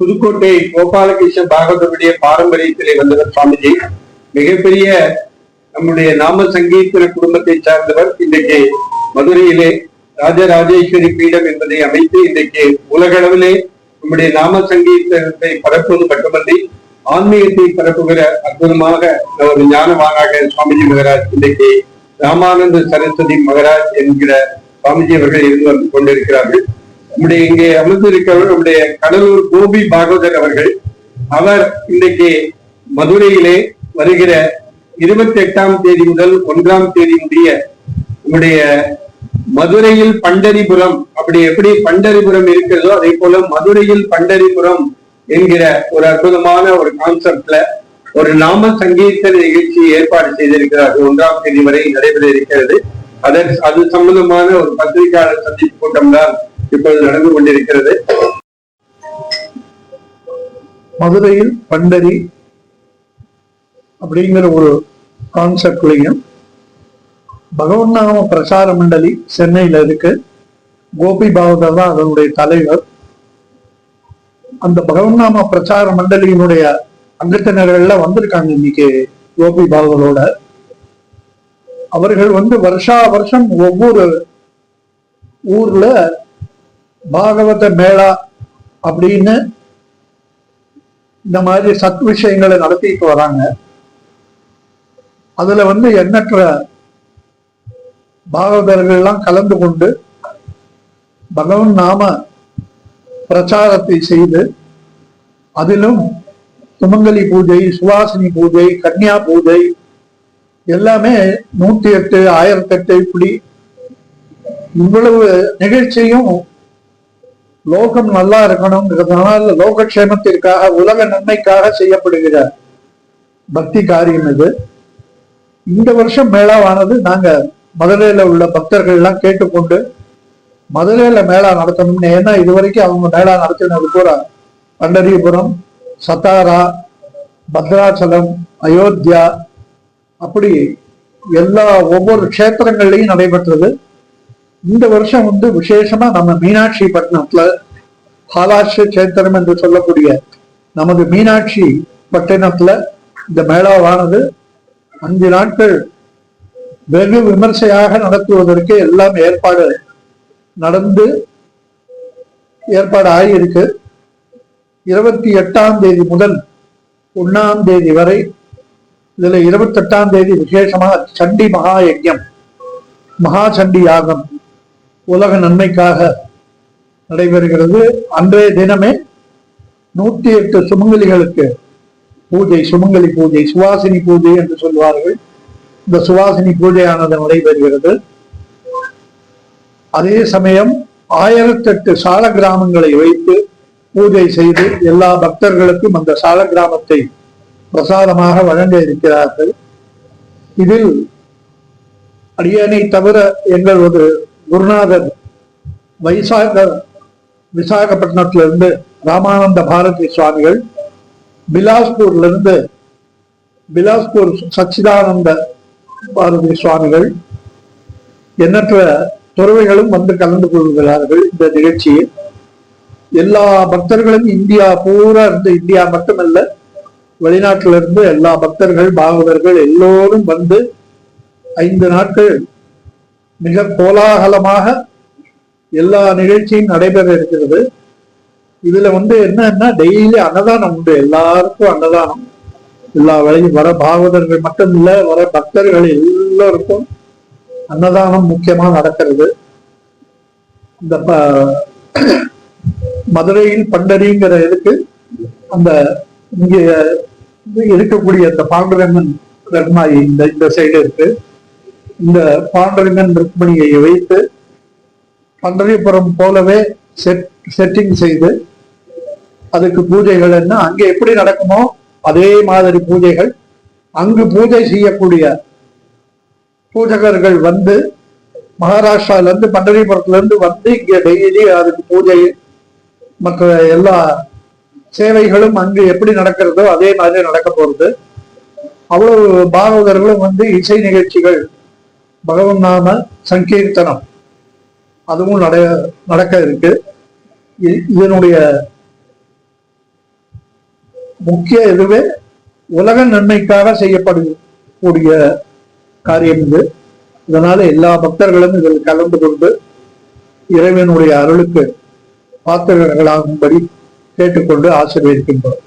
புதுக்கோட்டை கோபாலகிருஷ்ண பாகவதனுடைய பாரம்பரியத்திலே வந்தவர் சுவாமிஜி. மிகப்பெரிய நம்முடைய நாம சங்கீர்த்தன குடும்பத்தை சார்ந்தவர். இன்றைக்கு மதுரையிலே ராஜராஜேஸ்வரி பீடம் என்பதை அமைத்து இன்றைக்கு உலகளவிலே நம்முடைய நாம சங்கீர்த்தனத்தை பரப்புவது மட்டுமன்றி ஆன்மீகத்தை பரப்புகிற அற்புதமாக ஒரு ஞானவானாக சுவாமிஜி மகராஜ் இன்றைக்கு ராமானந்த சரஸ்வதி மகராஜ் என்கிற சுவாமிஜி அவர்கள் இருந்து வந்து கொண்டிருக்கிறார்கள். நம்முடைய இங்கே அமர்ந்திருக்கிறவர் நம்முடைய கடலூர் கோபி பாகவதர் அவர்கள் அவர் இன்றைக்கு மதுரையிலே வருகிற இருபத்தி எட்டாம் தேதி முதல் ஒன்றாம் தேதி முடிய நம்முடைய மதுரையில் பண்டரிபுரம் அப்படி எப்படி பண்டரிபுரம் இருக்கிறதோ அதே போல மதுரையில் பண்டரிபுரம் என்கிற ஒரு அற்புதமான ஒரு கான்செப்ட்ல ஒரு நாம சங்கீர்த்தன நிகழ்ச்சி ஏற்பாடு செய்திருக்கிறார்கள் ஒன்றாம் தேதி வரை நடைபெற இருக்கிறது. அதன் அது சம்பந்தமான ஒரு பத்திரிகையாளர் சந்திப்பு கூட்டம் தான் இப்போது நடந்து கொண்டிருக்கிறது. மதுரையில் பண்டரி அப்படிங்கிற ஒரு கான்செப்ட்லையும் பகவன்னாம பிரசார மண்டலி சென்னையில இருக்கு. கோபி பாகவதர் தான் அதனுடைய தலைவர். அந்த பகவன் நாம பிரச்சார மண்டலியினுடைய அங்கத்தினர்கள்ல வந்திருக்காங்க இன்னைக்கு கோபி பாகவதோட அவர்கள் வந்து வருஷா வருஷம் ஒவ்வொரு ஊர்ல பாகவத மேளா அப்படின்னு இந்த மாதிரி சத் விஷயங்களை நடத்திட்டு வராங்க. அதுல வந்து எண்ணற்ற பாகவதர்கள் எல்லாம் கலந்து கொண்டு பகவன் நாம பிரச்சாரத்தை செய்து அதிலும் சுமங்கலி பூஜை சுவாசினி பூஜை கன்னியா பூஜை எல்லாமே நூத்தி எட்டு ஆயிரத்தி எட்டு இப்படி இவ்வளவு நிகழ்ச்சியும் லோகம் நல்லா இருக்கணுங்கிறதுனால லோகக்ஷேமத்திற்காக உலக நன்மைக்காக செய்யப்படுகிற பக்தி காரியம் இது. இந்த வருஷம் மேளாவானது நாங்க மதுரையில உள்ள பக்தர்கள் எல்லாம் கேட்டுக்கொண்டு மதுரையில மேளா நடத்தணும்னு ஏன்னா இது வரைக்கும் அவங்க மேளா நடத்தினது பூரா பண்டரிபுரம் சத்தாரா பத்ராச்சலம் அயோத்தியா அப்படி எல்லா ஒவ்வொரு க்ஷேத்திரங்கள்லையும் நடைபெற்றது. இந்த வருஷம் வந்து விசேஷமா நம்ம மீனாட்சி பட்டினத்துல பாலாட்சி சேத்திரம் என்று சொல்லக்கூடிய நமது மீனாட்சி பட்டினத்துல இந்த மேளாவானது அஞ்சு நாட்கள் வெகு விமர்சையாக நடத்துவதற்கு எல்லாம் ஏற்பாடு நடந்து ஏற்பாடு ஆகியிருக்கு. இருபத்தி எட்டாம் தேதி முதல் ஒன்னாம் தேதி வரை இதுல இருபத்தி எட்டாம் தேதி விசேஷமா சண்டி மகா யஜ்யம் மகா சண்டி யாகம் உலக நன்மைக்காக நடைபெறுகிறது. அன்றைய தினமே நூத்தி எட்டு சுமங்கலிகளுக்கு பூஜை சுமங்கலி பூஜை சுவாசினி பூஜை என்று சொல்வார்கள். இந்த சுவாசினி பூஜையானது நடைபெறுகிறது. அதே சமயம் ஆயிரத்தெட்டு சால கிராமங்களை வைத்து பூஜை செய்து எல்லா பக்தர்களுக்கும் அந்த சால கிராமத்தை பிரசாதமாக வழங்க இருக்கிறார்கள் இதில் அடியனை தவிர எங்கள் ஒரு குருநாதர் வைசாக விசாகப்பட்டினத்திலிருந்து ராமானந்த பாரதி சுவாமிகள் பிலாஸ்பூர்ல இருந்து பிலாஸ்பூர் சச்சிதானந்த பாரதி சுவாமிகள் எண்ணற்ற துறவைகளும் வந்து கலந்து கொள்கிறார்கள் இந்த நிகழ்ச்சியில். எல்லா பக்தர்களும் இந்தியா பூரா இருந்து இந்தியா மட்டுமல்ல வெளிநாட்டிலிருந்து எல்லா பக்தர்கள் பாகவர்கள் எல்லோரும் வந்து ஐந்து நாட்கள் மிக கோலாகலமாக எல்லா நிகழ்ச்சியும் நடைபெற இருக்கிறது. இதுல வந்து என்னன்னா டெய்லி அன்னதானம் உண்டு. எல்லாருக்கும் அன்னதானம். எல்லா வேலையும் வர பாகவதர்கள் மட்டும் இல்ல வர பக்தர்கள் எல்லோருக்கும் அன்னதானம் முக்கியமா நடக்கிறது. இந்த ப- மதுரையில் பண்டரிங்கிற இதுக்கு அந்த இங்க இருக்கக்கூடிய அந்த பாண்டுரங்கன் ரத்னாயி இந்த இந்த சைடு இருக்கு. இந்த பாண்டரங்கன் ருக்மணியை வைத்து பண்டரிபுரம் போலவே செட் செட்டிங் செய்து அதுக்கு பூஜைகள் என்ன அங்கே எப்படி நடக்குமோ அதே மாதிரி பூஜைகள். அங்கு பூஜை செய்யக்கூடிய பூஜகர்கள் வந்து மகாராஷ்டிரால பண்டரிபுரத்துலேருந்து வந்து இங்கே டெய்லி அதுக்கு பூஜை மற்ற எல்லா சேவைகளும் அங்கு எப்படி நடக்கிறதோ அதே மாதிரி நடக்க போகிறது அவ்வளவு பாகவதர்களும் வந்து இசை நிகழ்ச்சிகள் பகவன் நாம சங்கீர்த்தனம். அதுவும் நட நடக்க இருக்கு. இதனுடைய முக்கிய இதுவே உலக நன்மைக்காக செய்யப்படக்கூடிய காரியம் இது. இதனால எல்லா பக்தர்களும் இதில் கலந்து கொண்டு இறைவனுடைய அருளுக்கு பாத்திரங்களாகும்படி கேட்டுக்கொண்டு ஆசீர்வதிக்கின்றோம்.